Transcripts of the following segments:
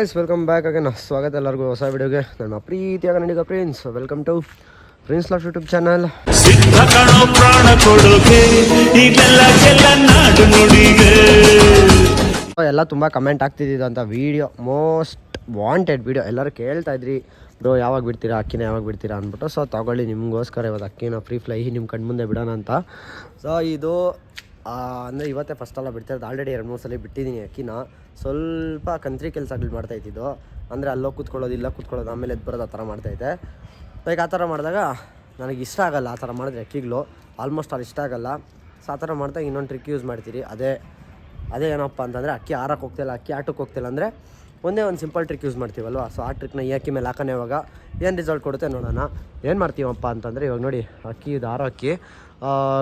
Guys welcome back again ಸ್ವಾಗತ ಎಲ್ಲರಿಗೂ ಹೊಸ ವಿಡಿಯೋಗೆ ನನ್ನ ಪ್ರೀತಿಯಾಗ ನಡೀಗ Prince welcome to Prince laugh YouTube channel ಎಲ್ಲ ತುಂಬ ಕಮೆಂಟ್ ಆಗ್ತಿದ್ದಿದ್ದು ಅಂತ ವೀಡಿಯೋ ಮೋಸ್ಟ್ ವಾಂಟೆಡ್ ವೀಡಿಯೋ ಎಲ್ಲರೂ ಕೇಳ್ತಾ ಇದ್ರಿ ಬ್ರೋ ಯಾವಾಗ ಬಿಡ್ತೀರಾ? ಅಕ್ಕಿನ ಯಾವಾಗ ಬಿಡ್ತೀರಾ? ಅಂದ್ಬಿಟ್ಟು. ಸೊ ತಗೊಳ್ಳಿ ನಿಮಗೋಸ್ಕರ ಇವತ್ತು ಅಕ್ಕಿನ ಫ್ರೀ ಫ್ಲೈ ನಿಮ್ಮ ಕಣ್ಮುಂದೆ ಬಿಡೋಣ ಅಂತ. ಸೊ ಇದು ಅಂದರೆ ಇವತ್ತೇ ಫಸ್ಟ್ ಅಲ್ಲ ಬಿಡ್ತಾ ಇರೋದು. ಆಲ್ರೆಡಿ ಎರಡು, ಮೂರು ಸಲ ಬಿಟ್ಟಿದ್ದೀನಿ ಅಕ್ಕಿನ. ಸ್ವಲ್ಪ ಕಂತ್ರಿ ಕೆಲಸಗಳು ಮಾಡ್ತಾ ಇದ್ದಿದ್ದು. ಅಂದರೆ ಅಲ್ಲೋ ಕೂತ್ಕೊಳ್ಳೋದು, ಇಲ್ಲ ಕೂತ್ಕೊಳ್ಳೋದು, ಆಮೇಲೆ ಎದ್ದು ಬರೋದು ಆ ಥರ ಮಾಡ್ತಾಯಿದ್ದೆ ಲೈಕ್ ಆ ಥರ ಮಾಡಿದಾಗ ನನಗೆ ಇಷ್ಟ ಆಗಲ್ಲ ಆ ಥರ ಮಾಡಿದ್ರೆ ಅಕ್ಕಿಗಳು. ಆಲ್ಮೋಸ್ಟ್ ಅಲ್ಲಿ ಇಷ್ಟ ಆಗಲ್ಲ. ಸೊ ಆ ಥರ ಮಾಡಿದಾಗ ಇನ್ನೊಂದು ಟ್ರಿಕ್ ಯೂಸ್ ಮಾಡ್ತೀರಿ. ಅದೇ ಅದೇ ಏನಪ್ಪ ಅಂತಂದರೆ ಅಕ್ಕಿ ಆರಕ್ಕೆ ಹೋಗ್ತಿಲ್ಲ ಅಕ್ಕಿ ಆಟಕ್ಕೆ ಹೋಗ್ತಿಲ್ಲ ಅಂದರೆ ಒಂದೇ ಒಂದು ಸಿಂಪಲ್ ಟ್ರಿಕ್ ಯೂಸ್ ಮಾಡ್ತೀವಲ್ವ? ಸೊ ಆ ಟ್ರಿಕ್ನ ಈ ಅಕ್ಕಿ ಮೇಲೆ ಹಾಕೋಣ ಇವಾಗ ಏನು ರಿಸಲ್ಟ್ ಕೊಡುತ್ತೆ ನೋಡೋಣ. ಏನು ಮಾಡ್ತೀವಪ್ಪ ಅಂತಂದರೆ ಇವಾಗ ನೋಡಿ, ಅಕ್ಕಿ ಇದು ಆರೋ ಅಕ್ಕಿ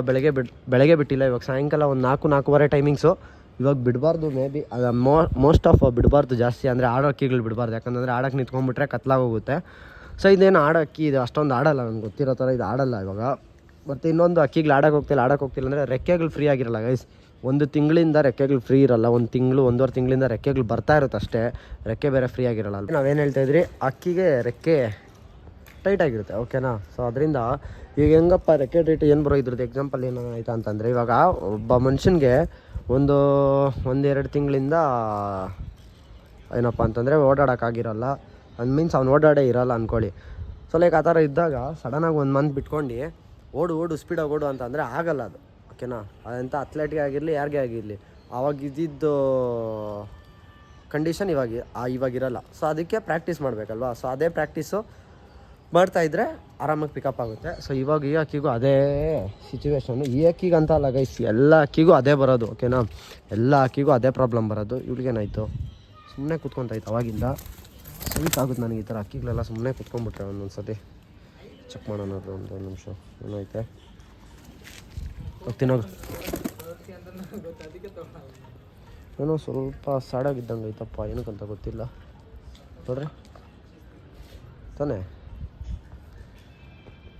ಬೆಳಗ್ಗೆ ಬಿಡ್ ಬೆಳಗ್ಗೆ ಬಿಟ್ಟಿಲ್ಲ, ಇವಾಗ ಸಾಯಂಕಾಲ ಒಂದು ನಾಲ್ಕು, ನಾಲ್ಕೂವರೆ ಟೈಮಿಂಗ್ಸು ಇವಾಗ ಬಿಡಬಾರ್ದು ಮೇ ಬಿ, ಅದು ಮೋ ಮೋಸ್ಟ್ ಆಫ್ ಬಿಡಬಾರ್ದು ಜಾಸ್ತಿ, ಅಂದರೆ ಆಡೋ ಅಕ್ಕಿಗಳು ಬಿಡಬಾರ್ದು. ಯಾಕಂದರೆ ಆಡಕ್ಕೆ ನಿಂತ್ಕೊಂಡ್ಬಿಟ್ರೆ ಕತ್ಲಾಗೋಗುತ್ತೆ ಸೊ ಇದೇನು ಆಡೋ ಅಕ್ಕಿ, ಇದು ಅಷ್ಟೊಂದು ಆಡಲ್ಲ ನನಗೆ ಗೊತ್ತಿರೋ ಥರ ಇದು ಆಡಲ್ಲ ಇವಾಗ. ಮತ್ತು ಇನ್ನೊಂದು ಅಕ್ಕಿಗಳು ಆಡಕ್ಕೆ ಹೋಗ್ತಿಲ್ಲ ಆಡಕ್ಕೆ ಹೋಗ್ತಿಲ್ಲ ಅಂದರೆ ರೆಕ್ಕೆಗಳು ಫ್ರೀ ಆಗಿರಲ್ಲ ಗೈಸ್ ಒಂದು ತಿಂಗಳಿಂದ ರೆಕ್ಕೆಗಳು ಫ್ರೀ ಇರಲ್ಲ, ಒಂದು ತಿಂಗಳು, ಒಂದೂವರೆ ತಿಂಗಳಿಂದ ರೆಕ್ಕೆಗಳು ಬರ್ತಾ ಇರುತ್ತೆ ಅಷ್ಟೇ. ರೆಕ್ಕೆ ಬೇರೆ ಫ್ರೀ ಆಗಿರಲ್ಲ. ನಾವೇನು ಹೇಳ್ತಾ ಇದ್ರಿ? ಅಕ್ಕಿಗೆ ರೆಕ್ಕೆ ಟೈಟ್ ಆಗಿರುತ್ತೆ ಓಕೆನಾ ಸೊ ಅದರಿಂದ ಈಗ ಹೆಂಗಪ್ಪ ರೆಕೆಟ್ ರೇಟ್ ಏನು ಬರೋ ಇದ್ರದ್ದು ಎಕ್ಸಾಂಪಲ್ ಆಯ್ತಾ ಅಂತಂದರೆ, ಇವಾಗ ಒಬ್ಬ ಮನುಷ್ಯನಿಗೆ ಒಂದು, ಒಂದೆರಡು ತಿಂಗಳಿಂದ ಏನಪ್ಪ ಅಂತಂದರೆ ಓಡಾಡೋಕ್ಕಾಗಿರಲ್ಲ ಅಂದ್ ಮೀನ್ಸ್ ಅವ್ನು ಓಡಾಡೇ ಇರಲ್ಲ ಅಂದ್ಕೊಳ್ಳಿ ಸೊ ಲೈಕ್ ಆ ಥರ ಇದ್ದಾಗ ಸಡನ್ನಾಗಿ ಒಂದು ಮಂತ್ ಬಿಟ್ಕೊಂಡು ಓಡು ಓಡು ಸ್ಪೀಡಾಗಿ ಓಡು ಅಂತಂದರೆ ಆಗಲ್ಲ ಅದು ಓಕೆನಾ ಅದಂತ ಅಥ್ಲೆಟ್ಗೆ ಆಗಿರಲಿ, ಯಾರಿಗೇ ಆಗಿರಲಿ ಆವಾಗ ಇದ್ದಿದ್ದು ಕಂಡೀಷನ್ ಇವಾಗ ಇವಾಗಿರಲ್ಲ ಸೊ ಅದಕ್ಕೆ ಪ್ರಾಕ್ಟೀಸ್ ಮಾಡಬೇಕಲ್ವಾ? ಸೊ ಅದೇ ಪ್ರಾಕ್ಟೀಸು ಮಾಡ್ತಾ ಇದ್ರೆ ಆರಾಮಾಗಿ ಪಿಕಪ್ ಆಗುತ್ತೆ. ಸೊ ಇವಾಗ ಈ ಅಕ್ಕಿಗೂ ಅದೇ ಸಿಚುವೇಶನ್ನು ಈ ಅಕ್ಕಿಗೆ ಅಂತ ಅಲ್ಲ ಗೈಸ್ ಎಲ್ಲ ಅಕ್ಕಿಗೂ ಅದೇ ಬರೋದು ಓಕೆನಾ ಎಲ್ಲ ಅಕ್ಕಿಗೂ ಅದೇ ಪ್ರಾಬ್ಲಮ್ ಬರೋದು. ಇವ್ಳಿಗೇನಾಯಿತು ಸುಮ್ಮನೆ ಕುತ್ಕೊತಾಯ್ತು ಅವಾಗಿಂದ. ಆಗುತ್ತೆ ನನಗೆ ಈ ಥರ ಅಕ್ಕಿಗಳೆಲ್ಲ ಸುಮ್ಮನೆ ಕುತ್ಕೊಂಡ್ಬಿಟ್ರೆ ಒಂದೊಂದು ಸತಿ ಚೆಕ್ ಮಾಡೋಣ ಅದು ಒಂದು ನಿಮಿಷ. ಏನೈತೆ ಹೋಗು ಏನೋ ಸ್ವಲ್ಪ ಸಾಡಾಗಿದ್ದಂಗೆ ಐತಪ್ಪ ಏನಕ್ಕಂತ ಗೊತ್ತಿಲ್ಲ. ನೋಡ್ರಿ. ತಾನೇ?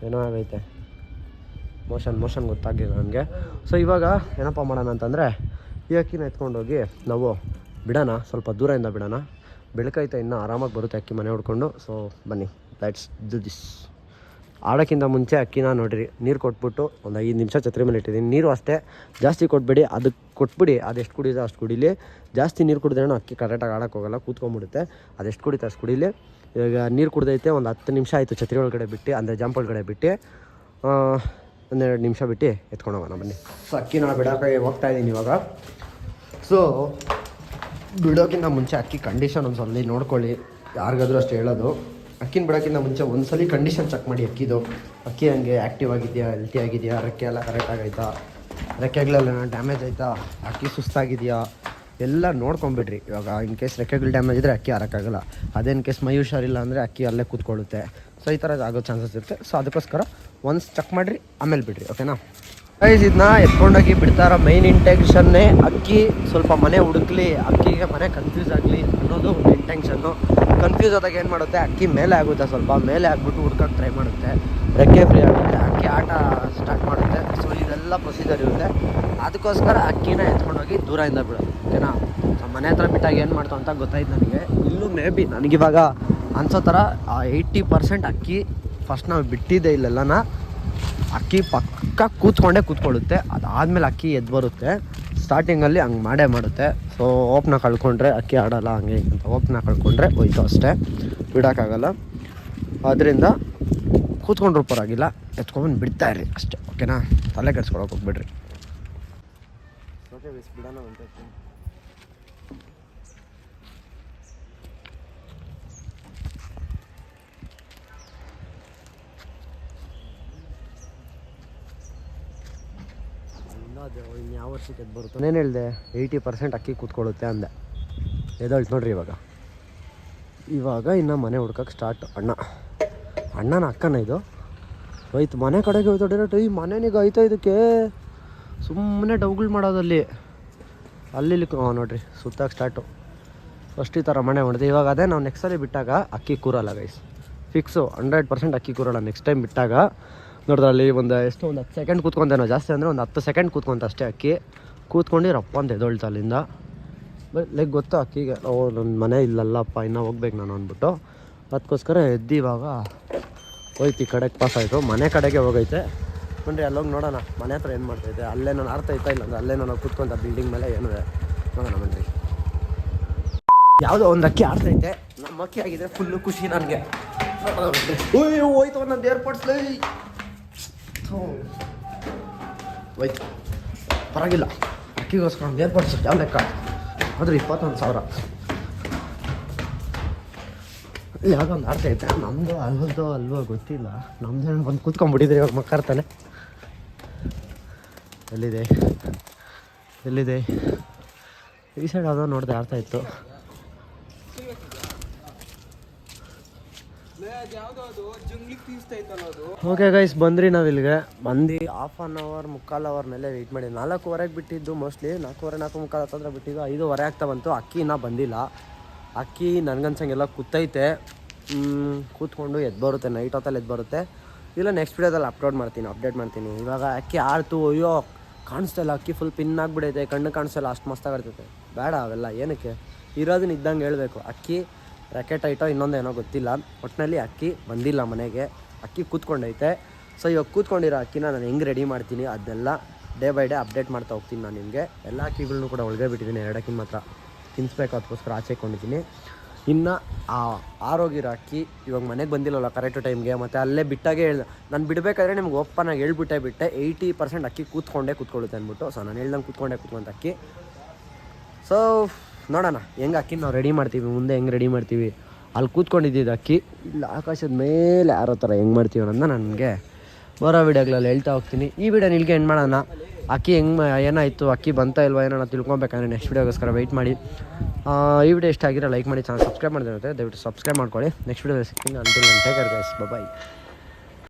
ಏನೋ ಆಗೈತೆ. ಮೋಷನ್ ಮೋಷನ್ ಗೊತ್ತಾಗಿಲ್ಲ ನನಗೆ. ಸೊ ಇವಾಗ ಏನಪ್ಪ ಮಾಡೋಣ ಅಂತಂದರೆ, ಈ ಅಕ್ಕಿನ ಎತ್ಕೊಂಡೋಗಿ ನಾವು ಬಿಡೋಣ, ಸ್ವಲ್ಪ ದೂರದಿಂದ ಬಿಡೋಣ. ಬೆಳಕೈತೆ ಇನ್ನೂ ಆರಾಮಾಗಿ ಬರುತ್ತೆ ಅಕ್ಕಿ ಮನೆ ಹೊಡ್ಕೊಂಡು. ಸೊ ಬನ್ನಿ ಲೈಟ್ಸ್ ಡು ದಿಸ್ ಆಡೋಕ್ಕಿಂತ ಮುಂಚೆ ಅಕ್ಕಿನ ನೋಡಿರಿ, ನೀರು ಕೊಟ್ಬಿಟ್ಟು ಒಂದು ಐದು ನಿಮಿಷ ಛತ್ರಿ ಮೇಲೆ ಇಟ್ಟಿದ್ದೀನಿ ನೀರು ಅಷ್ಟೇ, ಜಾಸ್ತಿ ಕೊಟ್ಬಿಡಿ ಅದಕ್ಕೆ ಕೊಟ್ಬಿಡಿ ಅದೆಷ್ಟು ಕುಡಿಯೋದು ಅಷ್ಟು ಕುಡೀಲಿ. ಜಾಸ್ತಿ ನೀರು ಕುಡಿದ್ರೇನೂ ಅಕ್ಕಿ ಕರೆಕ್ಟಾಗಿ ಆಡೋಕ್ಕೋಗಲ್ಲ ಕೂತ್ಕೊಂಡ್ಬಿಡುತ್ತೆ ಅದೆಷ್ಟು ಕುಡಿತ ಅಷ್ಟು ಕುಡೀಲಿ. ಇವಾಗ ನೀರು ಕುಡ್ದೈತೆ, ಒಂದು ಹತ್ತು ನಿಮಿಷ ಆಯಿತು ಛತ್ರಿ ಒಳಗಡೆ ಬಿಟ್ಟು, ಅಂದರೆ ಜಂಪ್ ಒಳಗಡೆ ಬಿಟ್ಟು ಒಂದೆರಡು ನಿಮಿಷ ಬಿಟ್ಟು ಎತ್ಕೊಂಡು ಹೋಗೋಣ ಬನ್ನಿ. ಸೊ ಅಕ್ಕಿನ ಬಿಡೋಕೆ ಹೋಗ್ತಾ ಇದ್ದೀನಿ ಇವಾಗ. ಸೊ ಬಿಡೋಕ್ಕಿಂತ ಮುಂಚೆ ಅಕ್ಕಿ ಕಂಡೀಷನ್ ಒಂದು ಸಲ ನೋಡ್ಕೊಳ್ಳಿ. ಯಾರಿಗಾದ್ರೂ ಅಷ್ಟು ಹೇಳೋದು. ಅಕ್ಕಿನ ಬಿಡೋಕ್ಕಿಂತ ಮುಂಚೆ ಒಂದು ಸಲ ಕಂಡೀಷನ್ ಚೆಕ್ ಮಾಡಿ ಅಕ್ಕಿದು. ಅಕ್ಕಿ ಹಂಗೆ ಆ್ಯಕ್ಟಿವ್ ಆಗಿದೆಯಾ ಹೆಲ್ತಿ ಆಗಿದೆಯಾ, ರೆಕ್ಕೆ ಎಲ್ಲ ಕರೆಕ್ಟಾಗೈತಾ ರೆಕ್ಕೆಗಳೆಲ್ಲ ಡ್ಯಾಮೇಜ್ ಆಯಿತಾ? ಅಕ್ಕಿ ಸುಸ್ತಾಗಿದೆಯಾ? ಎಲ್ಲ ನೋಡ್ಕೊಂಬಿಡ್ರಿ. ಇವಾಗ ಇನ್ ಕೇಸ್ ರೆಕ್ಕೆಗಳು ಡ್ಯಾಮೇಜ್ ಇದ್ದರೆ ಅಕ್ಕಿ ಹಾರಕ್ಕಾಗಲ್ಲ ಅದೇ ಇನ್ ಕೇಸ್ ಮೈ ಹುಷಾರಿಲ್ಲ ಅಂದರೆ ಅಕ್ಕಿ ಅಲ್ಲೇ ಕೂತ್ಕೊಳ್ಳುತ್ತೆ. ಸೊ ಈ ಥರ ಆಗೋ ಚಾನ್ಸಸ್ ಇರುತ್ತೆ. ಸೊ ಅದಕ್ಕೋಸ್ಕರ ಒನ್ಸ್ ಚೆಕ್ ಮಾಡಿರಿ, ಆಮೇಲೆ ಬಿಡ್ರಿ ಓಕೆನಾ ಪ್ರೈಸ್ ಇದನ್ನ ಎತ್ಕೊಂಡೋಗಿ ಬಿಡ್ತಾರ ಮೈನ್ ಇಂಟೆನ್ಷನ್ನೇ ಅಕ್ಕಿ ಸ್ವಲ್ಪ ಮನೆ ಹುಡುಕ್ಲಿ, ಅಕ್ಕಿಗೆ ಮನೆ ಕನ್ಫ್ಯೂಸ್ ಆಗಲಿ ಅನ್ನೋದು ಒಂದು ಇಂಟೆನ್ಷನ್ನು ಕನ್ಫ್ಯೂಸ್ ಆದಾಗ ಏನು ಮಾಡುತ್ತೆ? ಅಕ್ಕಿ ಮೇಲೆ ಆಗುತ್ತೆ ಸ್ವಲ್ಪ, ಮೇಲೆ ಆಗ್ಬಿಟ್ಟು ಹುಡ್ಕಕ್ಕೆ ಟ್ರೈ ಮಾಡುತ್ತೆ. ರೆಕ್ಕೆ ಫ್ರೀ ಆಗುತ್ತೆ. ಅಕ್ಕಿ ಆಟ ಸ್ಟಾರ್ಟ್ ಮಾಡುತ್ತೆ. ಸೊ ಇದೆಲ್ಲ ಪ್ರೊಸೀಜರ್ ಇರುತ್ತೆ. ಅದಕ್ಕೋಸ್ಕರ ಅಕ್ಕಿನ ಎತ್ಕೊಂಡೋಗಿ ದೂರದಿಂದ ಬಿಡೋದು. ಓಕೆನಾ? ನಮ್ಮ ಮನೆ ಹತ್ರ ಬಿಟ್ಟಾಗ ಏನು ಮಾಡ್ತಾವ ಅಂತ ಗೊತ್ತಾಯ್ತು ನನಗೆ. ಇಲ್ಲೂ ಮೇ ಬಿ ನನಗಿವಾಗ ಅನ್ಸೋ ಥರ ಏಯ್ಟಿ ಪರ್ಸೆಂಟ್ ಅಕ್ಕಿ ಫಸ್ಟ್ ನಾವು ಬಿಟ್ಟಿದ್ದೆ ಇಲ್ಲೆಲ್ಲನ. ಅಕ್ಕಿ ಪಕ್ಕ ಕೂತ್ಕೊಂಡೇ ಕೂತ್ಕೊಳ್ಳುತ್ತೆ. ಅದಾದಮೇಲೆ ಅಕ್ಕಿ ಎದ್ದು ಬರುತ್ತೆ. ಸ್ಟಾರ್ಟಿಂಗಲ್ಲಿ ಹಂಗೆ ಮಾಡೇ ಮಾಡುತ್ತೆ. ಸೊ ಓಪ್ನ ಕಳ್ಕೊಂಡ್ರೆ ಅಕ್ಕಿ ಆಡಲ್ಲ, ಹಂಗೆ ಅಂತ ಓಪ್ನ ಕಳ್ಕೊಂಡ್ರೆ ಹೋಯ್ತು ಅಷ್ಟೇ. ಬಿಡೋಕ್ಕಾಗಲ್ಲ. ಅದರಿಂದ ಕೂತ್ಕೊಂಡ್ರು ಪರವಾಗಿಲ್ಲ. ಎತ್ಕೊಂಡ್ಬಂದು ಬಿಡ್ತಾ ಇರಿ ಅಷ್ಟೇ. ಓಕೆನಾ? ತಲೆ ಕೆಡ್ಸ್ಕೊಳಕ್ಕೆ ಹೋಗ್ಬಿಡ್ರಿ. ಓಕೆ ಬಿಡೋಣ ಅಲ್ಲಿಂದ ಅದು ಇನ್ನು ಯಾವ ವರ್ಷಕ್ಕೆ ಎದ್ದು ಬರುತ್ತೆ? ಏನು ಹೇಳಿದೆ ಏಯ್ಟಿ ಪರ್ಸೆಂಟ್ ಅಕ್ಕಿ ಕೂತ್ಕೊಳ್ಳುತ್ತೆ ಅಂದೆ. ಎದಳ್ತು ನೋಡ್ರಿ ಇವಾಗ. ಇವಾಗ ಇನ್ನು ಮನೆ ಹುಡ್ಕಕ್ಕೆ ಸ್ಟಾರ್ಟ್ ಅಣ್ಣ. ಅಣ್ಣನ ಅಕ್ಕನ ಇದು. ಹೋಯ್ತು, ಮನೆ ಕಡೆಗೆ ಹೋಯ್ತು ಡೈರೆಕ್ಟ್ ಈ ಮನೆನಿಗೆ ಆಯ್ತಾ ಇದಕ್ಕೆ. ಸುಮ್ಮನೆ ಡೌಗಳು ಮಾಡೋದಲ್ಲಿ. ಅಲ್ಲಿ ನೋಡ್ರಿ ಸುತ್ತಾಗ ಸ್ಟಾರ್ಟು ಫಸ್ಟ್ ಈ ಥರ ಮನೆ ಮಾಡಿದೆ ಇವಾಗ ಅದೇ ನಾವು ನೆಕ್ಸ್ಟ್ ಸಲ ಬಿಟ್ಟಾಗ ಅಕ್ಕಿ ಕೂರಲ್ಲ ಗೈಸ್ ಫಿಕ್ಸು ಹಂಡ್ರೆಡ್ ಪರ್ಸೆಂಟ್ ಅಕ್ಕಿ ಕೂರಲ್ಲ. ನೆಕ್ಸ್ಟ್ ಟೈಮ್ ಬಿಟ್ಟಾಗ ನೋಡಿದ್ರೆ ಅಲ್ಲಿ ಒಂದು ಎಷ್ಟು ಒಂದು ಹತ್ತು ಸೆಕೆಂಡ್ ಕೂತ್ಕೊಂತೇನೋ, ಜಾಸ್ತಿ ಅಂದರೆ ಒಂದು ಹತ್ತು ಸೆಕೆಂಡ್ ಕೂತ್ಕೊಂತ ಅಷ್ಟೇ ಅಕ್ಕಿ. ಕೂತ್ಕೊಂಡು ರಪ್ಪ ಅಂತ ಎದೊಳ್ತು ಅಲ್ಲಿಂದ. ಲೈಕ್ ಗೊತ್ತಾ ಅಕ್ಕಿಗೆ. ಓ ನನ್ನ ಮನೆ ಇಲ್ಲಲ್ಲಪ್ಪ, ಇನ್ನೂ ಹೋಗ್ಬೇಕು ನಾನು ಅಂದ್ಬಿಟ್ಟು. ಅದಕ್ಕೋಸ್ಕರ ಎದ್ದು ಇವಾಗ ಹೋಯ್ತು, ಈ ಕಡೆಗೆ ಪಾಸ್ ಆಯಿತು. ಮನೆ ಕಡೆಗೆ ಹೋಗೈತೆ. ಅಂದರೆ ಅಲ್ಲೋಗಿ ನೋಡೋಣ. ಮನೆ ಹತ್ರ ಏನು ಮಾಡ್ತೈತೆ ಅಲ್ಲೇ ನಾನು ಅರ್ಥ ಇತ್ತಾ ಇಲ್ಲ ಅಂದರೆ ಅಲ್ಲೇ ನಾನು ಕೂತ್ಕೊಂತ ಬಿಲ್ಡಿಂಗ್ ಮೇಲೆ ಏನು ನೋಡೋಣ ಬನ್ನಿ ಯಾವುದೋ ಒಂದು ಅಕ್ಕಿ ಆಡ್ತೈತೆ ನಮ್ಮ ಅಕ್ಕಿ ಆಗಿದೆ ಫುಲ್ಲು ಖುಷಿ ನನಗೆ. ಹೋಯ್ತು ನನ್ನ ಹೋಯ್ತು. ಪರವಾಗಿಲ್ಲ. ಅಕ್ಕಿಗೋಸ್ಕರ ಒಂದು ಏರ್ಪೋರ್ಟ್ಸ್ ಯಾವ ಲೆಕ್ಕ? ಆದ್ರೆ ಇಪ್ಪತ್ತೊಂದು ಸಾವಿರ. ಯಾವುದೋ ಒಂದು ಐತೆ. ನಮ್ಮದು ಅಲ್ವದೋ ಅಲ್ವೋ ಗೊತ್ತಿಲ್ಲ. ನಮ್ದು ಬಂದು ಕೂತ್ಕೊಂಡ್ಬಿಟ್ಟಿದ್ರೆ ಇವಾಗ ಮಕ್ಕರ್ತಾನೆ. ಎಲ್ಲಿದೆ? ಎಲ್ಲಿದೆ? ಈ ಸೈಡ್ ಯಾವುದೋ ನೋಡಿದೆ ಅರ್ಥ ಇತ್ತು. ಓಕೆ ಗೈಸ್ ಬಂದ್ರಿ ನಾವು ಇಲ್ಲಿಗೆ ಬಂದು ಹಾಫ್ ಆನ್ ಅವರ್ ಮುಕ್ಕಾಲು ಅವರ್ ಮೇಲೆ ವೆಯ್ಟ್ ಮಾಡಿ. ನಾಲ್ಕೂವರೆಗೆ ಬಿಟ್ಟಿದ್ದು ಮೋಸ್ಟ್ಲಿ ನಾಲ್ಕೂವರೆ, ನಾಲ್ಕು ಮುಕ್ಕಾಲು ಹತ್ತಿರ ಬಿಟ್ಟಿದ್ದು ಐದೂವರೆ ಆಗ್ತಾ ಬಂತು. ಅಕ್ಕಿ ಇನ್ನೂ ಬಂದಿಲ್ಲ. ಅಕ್ಕಿ ನನಗನ್ಸಂಗೆಲ್ಲ ಕೂತೈತೆ. ಕೂತ್ಕೊಂಡು ಎದ್ದು ಬರುತ್ತೆ. ನೈಟ್ ಹೊತ್ತಲ್ಲಿ ಎದ್ದು ಬರುತ್ತೆ. ಇಲ್ಲ ನೆಕ್ಸ್ಟ್ ವಿಡಿಯೋದಲ್ಲಿ ಅಪ್ಲೋಡ್ ಮಾಡ್ತೀನಿ ಅಪ್ಡೇಟ್ ಮಾಡ್ತೀನಿ. ಇವಾಗ ಅಕ್ಕಿ ಆಡ್ತು ಅಯ್ಯೋ, ಕಾಣಿಸ್ತಾ ಇಲ್ಲ. ಅಕ್ಕಿ ಫುಲ್ ಪಿನ್ ಆಗಿಬಿಡೈತೆ. ಕಣ್ಣು ಕಾಣಿಸ್ತಾ ಅಷ್ಟು ಮಸ್ತಾಗಿರ್ತೈತೆ ಬೇಡ ಅವೆಲ್ಲ. ಏನಕ್ಕೆ? ಇರೋದನ್ನ ಇದ್ದಂಗೆ ಹೇಳಬೇಕು. ಅಕ್ಕಿ ರ್ಯಾಕೆಟ್ ಐಟೋ ಇನ್ನೊಂದೇನೋ ಗೊತ್ತಿಲ್ಲ. ಒಟ್ಟಿನಲ್ಲಿ ಅಕ್ಕಿ ಬಂದಿಲ್ಲ ಮನೆಗೆ. ಅಕ್ಕಿ ಕೂತ್ಕೊಂಡೈತೆ. ಸೊ ಇವಾಗ ಕೂತ್ಕೊಂಡಿರೋ ಅಕ್ಕಿನ ನಾನು ಹೆಂಗೆ ರೆಡಿ ಮಾಡ್ತೀನಿ ಅದನ್ನೆಲ್ಲ ಡೇ ಬೈ ಡೇ ಅಪ್ಡೇಟ್ ಮಾಡ್ತಾ ಹೋಗ್ತೀನಿ ನಾನು ನಿಮಗೆ. ಎಲ್ಲ ಅಕ್ಕಿಗಳನ್ನೂ ಕೂಡ ಒಳಗೆ ಬಿಟ್ಟಿದ್ದೀನಿ ಎರಡಕ್ಕಿನ ಮಾತ್ರ. ತಿನ್ಸ್ಬೇಕು ಅದಕ್ಕೋಸ್ಕರ ಆಚೆ ಇಟ್ಕೊಂಡಿದ್ದೀನಿ. ಇನ್ನು ಆ ಆರೋಗಿರೋ ಅಕ್ಕಿ ಇವಾಗ ಮನೆಗೆ ಬಂದಿಲ್ಲಲ್ಲ ಕರೆಕ್ಟ್ ಟೈಮ್ಗೆ ಮತ್ತು ಅಲ್ಲೇ ಬಿಟ್ಟಾಗೆ ಹೇಳ್ದೆ ನಾನು ಬಿಡಬೇಕಾದ್ರೆ ನಿಮ್ಗೆ ಓಪನಾಗಿ ಹೇಳ್ಬಿಟ್ಟೆ ಬಿಟ್ಟೆ ಏಯ್ಟಿ ಪರ್ಸೆಂಟ್ ಅಕ್ಕಿ ಕೂತ್ಕೊಂಡೇ ಕೂತ್ಕೊಳ್ಳುತ್ತೆ ಅಂದ್ಬಿಟ್ಟು. ಸೊ ನಾನು ಹೇಳ್ದಂಗೆ ಕೂತ್ಕೊಂಡೇ ಕೂತ್ಕೊಂತ ಅಕ್ಕಿ. ಸೊ ನೋಡೋಣ, ಹೆಂಗೆ ಅಕ್ಕಿ ನಾವು ರೆಡಿ ಮಾಡ್ತೀವಿ, ಮುಂದೆ ಹೆಂಗೆ ರೆಡಿ ಮಾಡ್ತೀವಿ. ಅಲ್ಲಿ ಕೂತ್ಕೊಂಡಿದ್ದಿದ್ದು ಅಕ್ಕಿ. ಇಲ್ಲ, ಆಕಾಶದ ಮೇಲೆ ಯಾರೋ ಥರ ಹೆಂಗೆ ಮಾಡ್ತೀವಿ ಅನ್ನೋದನ್ನ ನನಗೆ ಬರೋ ವಿಡಿಯೋಗಳಲ್ಲಿ ಹೇಳ್ತಾ ಹೋಗ್ತೀನಿ. ಈ ವಿಡಿಯೋ ನಿಲ್ಗೆ ಏನು ಮಾಡೋಣ. ಅಕ್ಕಿ ಹೆಂಗೆ ಏನಾಯಿತು, ಅಕ್ಕಿ ಬಂತಾ ಇಲ್ವಾ, ಏನೋ ತಿಳ್ಕೊಬೇಕಂದ್ರೆ ನೆಕ್ಸ್ಟ್ ವಿಡಿಯೋಗೋಸ್ಕರ ವೆಯ್ಟ್ ಮಾಡಿ. ಈ ವಿಡಿಯೋ ಇಷ್ಟ ಆಗಿರೋ ಲೈಕ್ ಮಾಡಿ, ಚಾನಲ್ ಸಬ್ಸ್ಕ್ರೈಬ್ ಮಾಡಿದ್ರೆ ದಯವಿಟ್ಟು ಸಬ್ಸ್ಕ್ರೈಬ್ ಮಾಡ್ಕೊಳ್ಳಿ. ನೆಕ್ಸ್ಟ್ ವೀಡಿಯೋ ಸಿಗ್ತೀನಿ. ಅಂತ ಗೈಸ್ ಬಾಯ್